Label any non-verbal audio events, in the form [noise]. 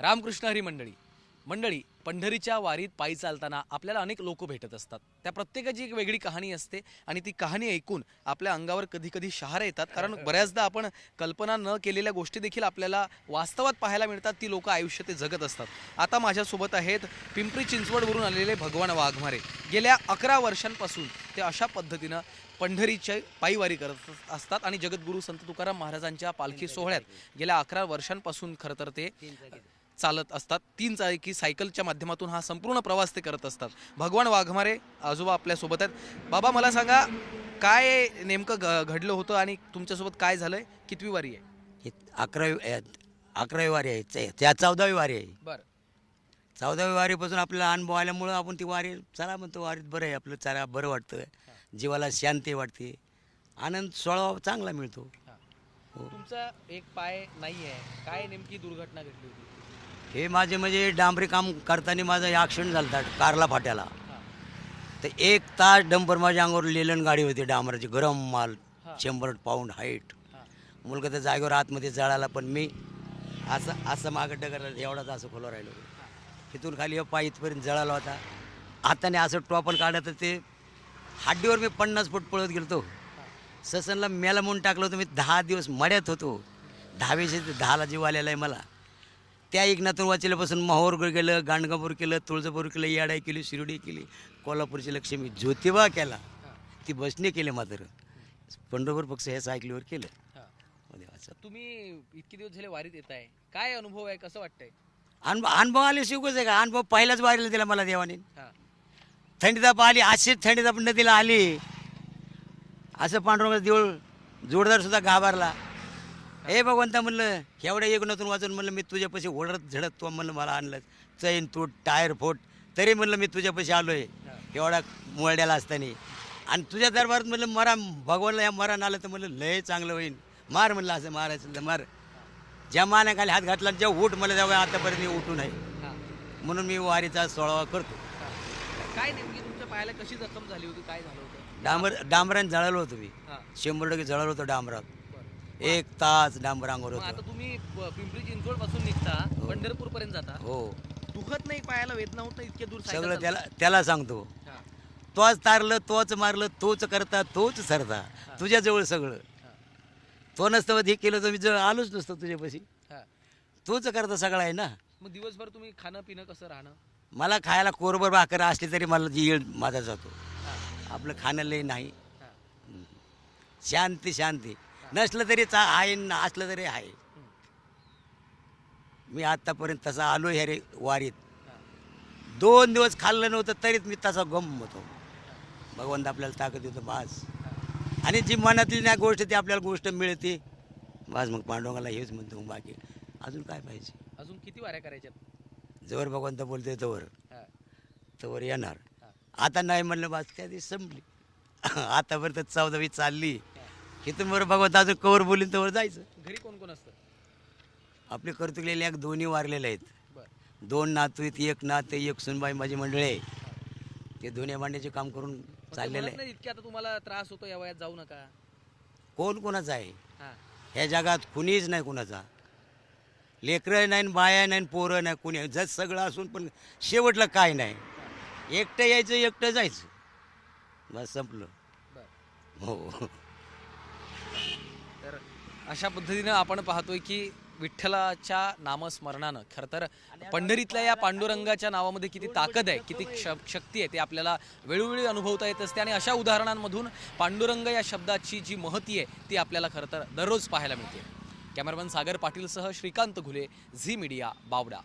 रामकृष्ण हरी मंडळी मंडळी पंढरीच्या वारीत पायी चालताना आपल्याला अनेक लोक भेटत असतात. त्या प्रत्येकाची एक वेगळी कहाणी असते आणि ती कहाणी ऐकून आपल्या अंगावर कधी कधी शहारे येतात. कारण [laughs] बऱ्याचदा आपण कल्पना न केलेल्या गोष्टी देखील आपल्याला वास्तवात पाहायला मिळतात. ती लोक आयुष्य ते जगत असतात. आता माझ्यासोबत आहेत पिंपरी चिंचवडवरून आलेले भगवान वाघमारे. गेल्या अकरा वर्षांपासून ते अशा पद्धतीनं पंढरीची पायीवारी करत असतात आणि जगद्गुरू संत तुकाराम महाराजांच्या पालखी सोहळ्यात गेल्या अकरा वर्षांपासून खरं तर ते चालत असतात. तीन चाकी सायकलच्या माध्यमातून हा संपूर्ण प्रवास ते करत असतात. भगवान वाघमारे आजोबा आपल्यासोबत आहेत. बाबा मला सांगा काय नेमकं घ- घडलं होतं आणि तुमच्यासोबत काय झालंय? कितवी वारी आहे? हे अकरावी अकरावी वारी आहे. ते- त्या चौदावी वारी आहे. बरं. चौदावी वारीपासून आपल्याला अनुभव आल्यामुळं आपण ती वारी चला म्हणतो वारीत बरं आहे आपलं चला बरं वाटतं. जीवाला शांती वाटते. आनंद सोळा चांगला मिळतो. हो. तुमचा एक पाय नाही आहे काय नेमकी दुर्घटना घडली होती? हे माझे म्हणजे डांबरी काम करताना माझा ॲक्सिडेंट झाला कारला फाट्याला. तर एक तास डंपर माझ्या अंगावर लेलन गाडी होती डांबराची गरम माल. शंभर पाऊंड हाईट मुलगा त्या जागेवर आतमध्ये जळाला पण मी असं असं मागं डगरला एवढाच असं खोलं राहिलो. तिथून खाली पाय इथपर्यंत जळाला होता. हाताने असं टॉपन काढलं तर ते हाड्डीवर मी पन्नास फूट पळत गेलतो ससनला मेला म्हणून टाकलं होतं मी दहा दिवस मड्यात होतो. दहावीशे ते दहाला जीव आलेला आहे मला. त्या एकनाथून वाचल्यापासून माहोर गेलं गाणगापूर केलं तुळजापूर केलं येडाई केली शिर्डी केली कोल्हापूरची लक्ष्मी ज्योतिबा केला. ती बसने केले मात्र. पंढरपूर पक्ष हे सायकलीवर केलं. देवाचं तुम्ही इतके दिवस झाले वारीत येत आहे. काय अनुभव आहे? कसं वाटतंय? अनुभव अनुभव आले शिवकच आहे का? अनुभव पहिलाच वारीला दिला मला देवाने. हां. थंडी ताप आली अशीच थंडी ताप नदीला आली. असं पांडुरंगाचं देऊळ जोरदार सुद्धा घाबरला. हे भगवंता म्हणलं एवढ्या एकनातून वाचून म्हणलं मी तुझ्यापाशी ओढत झडत तो म्हणलं मला आणलं. चैन तूट टायर फोट तरी म्हणलं मी तुझ्यापाशी आलोय. एवढा मुळड्याला असताना. आणि तुझ्या दरबारात म्हणलं मरा भगवानला या मरण आलं तर म्हणलं लय चांगलं होईल मार म्हणलं असं मारायचं तर मार. ज्या मानाखाली हात घातला ज्या उठ मला तेव्हा आतापर्यंत मी उठून आहे. म्हणून मी वारीचा सोळावा करतो. काय नेमकी तुमच्या पायाला कशी जखम झाली होती? काय झालं होतं? डांबर डांबराने जळालो होतो मी. शंभर टक्के जळालो होतो डांबरात. बरं एक तास डांबर अंगावर मग आता होतो तुम्ही प- पिंपरी चिंचवडपासून निघता पंढरपूर पर्यंत जाता. हो. दुखत नाही पायाला वेदना होत नाही इतके दूर सायकल सगळं. त्याला त्याला सांगतो. हां, तोच तारलं तोच मारलं तोच करता तोच सरता. तुझ्याजवळ सगळं. हां, तो नसतं हे केलं तर मी जवळ आलोच नसतो तुझ्यापाशी. हां. तोच करता सगळा आहे ना. मग दिवसभर तुम्ही खाणं पिणं कसं राहणं? मला खायला कोरभर भाकर असली तरी मला जी येळ माझा जातो. हां, आपलं खाणं लय नाही. हां. शांती शांती. नसलं तरी चा आहे न असलं तरी आहे. मी आत्तापर्यंत तसा आलो ह्या रे वारीत. दोन दिवस खाल्लं नव्हतं तरीच मी तसा गम होतो. भगवंत आपल्याला ताकद देतो बास. आणि जी मनातली ना गोष्ट ती आपल्याला गोष्ट मिळते. बास मग पांडुरंगाला हेच म्हणतो बाकी अजून काय पाहिजे? अजून किती वाऱ्या करायच्यात? जवळ भगवंत बोलतोय तवर. तवर येणार. आता नाही म्हणलं बास त्या दिवशी संपली. आतापर्यंत चौदावी चालली. इथून बरं भगवंत अजून कवर बोलीन तवर जायचं. घरी कोण कोण असतं? आपले कर्तुकलेले एक दोन्ही वारलेले आहेत. दोन नातू आहेत एक नात एक सुनबाई माझी मंडळी आहे. ते दोन्ही भांड्याचे काम करून चाललेलं आहे. इतके आता तुम्हाला त्रास होतो या वयात जाऊ नका. कोण कोणाचा आहे? ह्या जगात कुणीच नाही कुणाचा. लेकरं नाही बाया नाही पोरं नाही कुणी जग सगळं असून पण शेवटला काय नाही. एकटं यायचं एकटं जायचं. बस संपलं. हो. तर अशा पद्धतीनं आपण पाहतोय की विठ्ठलाच्या नामस्मरणानं खरं तर पंढरीतल्या या पांडुरंगाच्या नावामध्ये किती ताकद आहे किती क्ष शक्ती आहे ते आपल्याला वेळोवेळी अनुभवता येत असते आणि अशा उदाहरणांमधून पांडुरंग या शब्दाची जी महती आहे ती आपल्याला खरं तर दररोज पाहायला मिळते. कॅमेरामॅन सागर पाटीलसह श्रीकांत घुले झी मीडिया बावडा.